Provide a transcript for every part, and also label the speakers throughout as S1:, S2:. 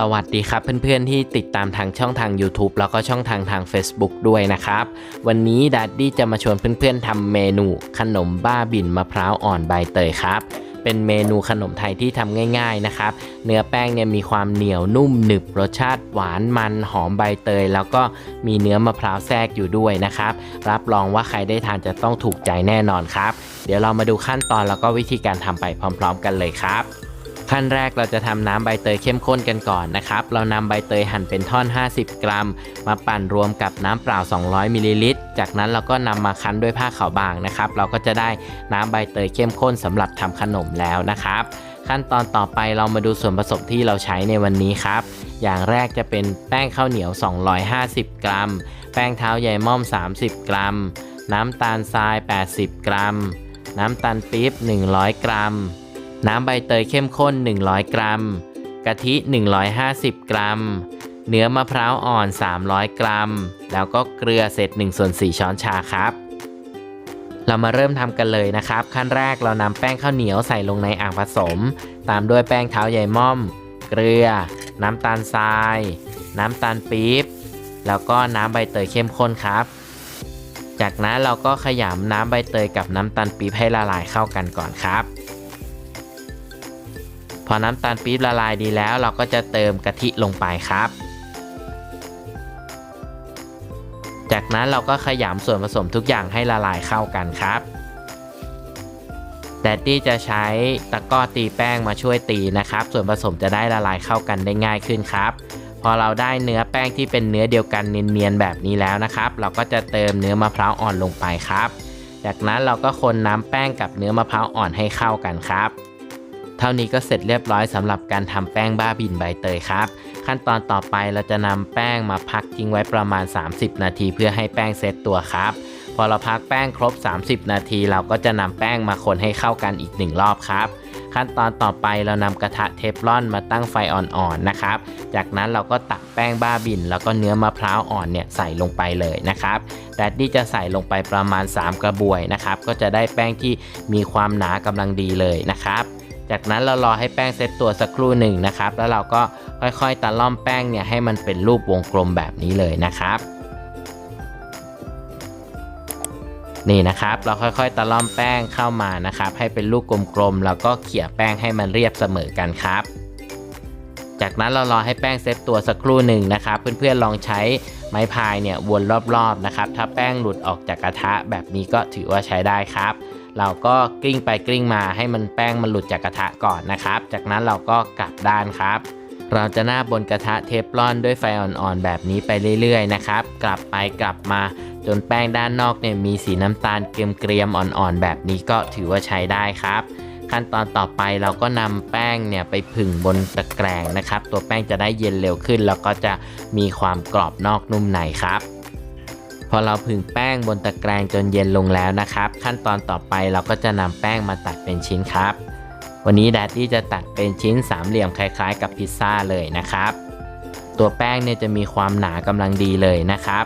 S1: สวัสดีครับเพื่อนๆที่ติดตามทางช่องทาง YouTube แล้วก็ช่องทางทาง Facebook ด้วยนะครับ วันนี้ดัดดี้จะมาชวนเพื่อนๆทำเมนูขนมบ้าบินมะพร้าวอ่อนใบเตยครับ เป็นเมนูขนมไทยที่ทำง่ายๆนะครับ เนื้อแป้งเนี่ยมีความเหนียวนุ่มหนึบรสชาติหวานมันหอมใบเตย แล้วก็มีเนื้อมะพร้าวแทรกอยู่ด้วยนะครับ รับรองว่าใครได้ทานจะต้องถูกใจแน่นอนครับ เดี๋ยวเรามาดูขั้นตอนแล้วก็วิธีการทำไปพร้อม ๆ กันเลยครับ ขั้นแรกเราจะทำน้ำใบเตยเข้มข้นกันก่อนนะครับ เรานำใบเตยหั่นเป็นท่อน 50 กรัม มาปั่นรวมกับน้ำเปล่า 200มิลลิลิตร จากนั้นเราก็นำมาคั้นด้วยผ้าขาวบางนะครับ เราก็จะได้น้ำใบเตยเข้มข้นสำหรับทำขนมแล้วนะครับ ขั้นตอนต่อไปเรามาดูส่วนผสมที่เราใช้ในวันนี้ครับ อย่างแรกจะเป็นแป้งข้าวเหนียว 250 กรัม แป้งเท้าใยม่อม 30 กรัม น้ำตาลทราย 80 กรัม น้ำตาลปี๊บ 100 กรัม น้ำใบเตยเข้มข้น 100 กรัม กะทิ 150 กรัม เนื้อมะพร้าวอ่อน 300 กรัม แล้วก็เกลือเศษ1ส่วน4ช้อนชาครับ เรามาเริ่มทำกันเลยนะครับ ขั้นแรกเรานำแป้งข้าวเหนียวใส่ลงในอ่างผสม ตามด้วยแป้งเท้าใยม่อม เกลือ น้ำตาลทราย น้ำตาลปี๊บ แล้วก็น้ำใบเตยเข้มข้นครับ จากนั้นเราก็ขยำน้ำใบเตยกับน้ำตาลปี๊บให้ละลายเข้ากันก่อนครับ พอน้ำตาลปี๊บละลายดีแล้ว เราก็จะเติมกะทิลงไปครับ จากนั้นเราก็ขยำส่วนผสมทุกอย่างให้ละลายเข้ากันครับแดดดี้จะใช้ตะกร้อตีแป้งมาช่วยตีนะครับ ส่วนผสมจะได้ละลายเข้ากันได้ง่ายขึ้นครับ พอเราได้เนื้อแป้งที่เป็นเนื้อเดียวกันเนียนๆแบบนี้แล้วนะครับ เราก็จะเติมเนื้อมะพร้าวอ่อนลงไปครับ จากนั้นเราก็คนน้ำแป้งกับเนื้อมะพร้าวอ่อนให้เข้ากันครับ เท่านี้ก็เสร็จเรียบร้อยสำหรับการทำแป้งบ้าบินใบเตยครับ ขั้นตอนต่อไปเราจะนำแป้งมาพักทิ้งไว้ประมาณ 30 นาทีเพื่อให้แป้งเซตตัวครับ พอเราพักแป้งครบ 30 นาที เราก็จะนำแป้งมาคนให้เข้ากันอีกหนึ่งรอบครับ ขั้นตอนต่อไปเรานำกระทะเทฟลอนมาตั้งไฟอ่อนๆนะครับ จากนั้นเราก็ตักแป้งบ้าบิน แล้วก็เนื้อมะพร้าวอ่อนเนี่ยใส่ลงไปเลยนะครับแดดดี้จะใส่ลงไปประมาณ 3 กระบวยนะครับ ก็จะได้แป้งที่มีความหนากำลังดีเลยนะครับ จากนั้นเรารอให้แป้งเซตตัวสักครู่หนึ่งนะครับ แล้วเราก็ค่อยๆตะล่อมแป้งเนี่ยให้มันเป็นรูปวงกลมแบบนี้เลยนะครับ นี่นะครับ เราค่อยๆตะล่อมแป้งเข้ามานะครับ ให้เป็นลูกกลมๆแล้วก็เขี่ยแป้งให้มันเรียบเสมอกันครับ จากนั้นเรารอให้แป้งเซตตัวสักครู่หนึ่งนะครับ เพื่อนๆลองใช้ไม้พายเนี่ยวนรอบๆนะครับ ถ้าแป้งหลุดออกจากกระทะแบบนี้ก็ถือว่าใช้ได้ครับ เราก็กลิ้งไปกลิ้งมาให้มันแป้งมันหลุดจากกระทะก่อนนะครับ จากนั้นเราก็กลับด้านครับ เราจะหน้าบนกระทะเทฟลอนด้วยไฟอ่อนๆแบบนี้ไปเรื่อยๆนะครับ กลับไปกลับมาจนแป้งด้านนอกเนี่ยมีสีน้ำตาลเกรียมๆอ่อนๆแบบนี้ก็ถือว่าใช้ได้ครับ ขั้นตอนต่อไปเราก็นำแป้งเนี่ยไปผึ่งบนตะแกรงนะครับ ตัวแป้งจะได้เย็นเร็วขึ้น แล้วก็จะมีความกรอบนอกนุ่มในครับ อเราผึ่งแป้งบนตะแกรงจนเย็นลงแล้วนะครับ ขั้นตอนต่อไปเราก็จะนำแป้งมาตัดเป็นชิ้นครับ วันนี้แดดดี้จะตัดเป็นชิ้นสามเหลี่ยมคล้ายๆ กับพิซซ่าเลยนะครับ ตัวแป้งเนี่ยจะมีความหนากำลังดีเลยนะครับ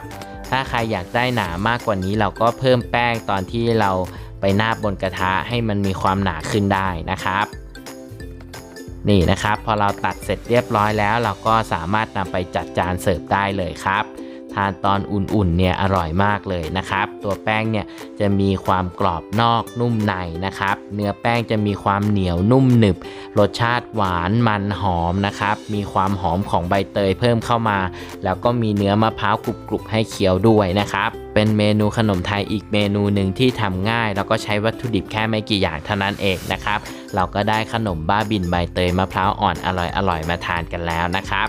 S1: ถ้าใครอยากได้หนามากกว่านี้เราก็เพิ่มแป้งตอนที่เราไปนาบบนกระทะให้มันมีความหนาขึ้นได้นะครับ นี่นะครับ พอเราตัดเสร็จเรียบร้อยแล้ว เราก็สามารถนำไปจัดจานเสิร์ฟได้เลยครับานตอนอุ่นๆเนี่ยอร่อยมากเลยนะครับ ตัวแป้งเนี่ยจะมีความกรอบนอกนุ่มในนะครับ เนื้อแป้งจะมีความเหนียวนุ่มหนึบ รสชาติหวานมันหอมนะครับ มีความหอมของใบเตยเพิ่มเข้ามา แล้วก็มีเนื้อมะพร้าวกรุบๆให้เคี้ยวด้วยนะครับเป็นเมนูขนมไทยอีกเมนูหนึ่งที่ทำง่าย แล้วก็ใช้วัตถุดิบแค่ไม่กี่อย่างเท่านั้นเองนะครับ เราก็ได้ขนมบ้าบินใบเตยมะพร้าวอ่อนอร่อยๆมาทานกันแล้วนะครับ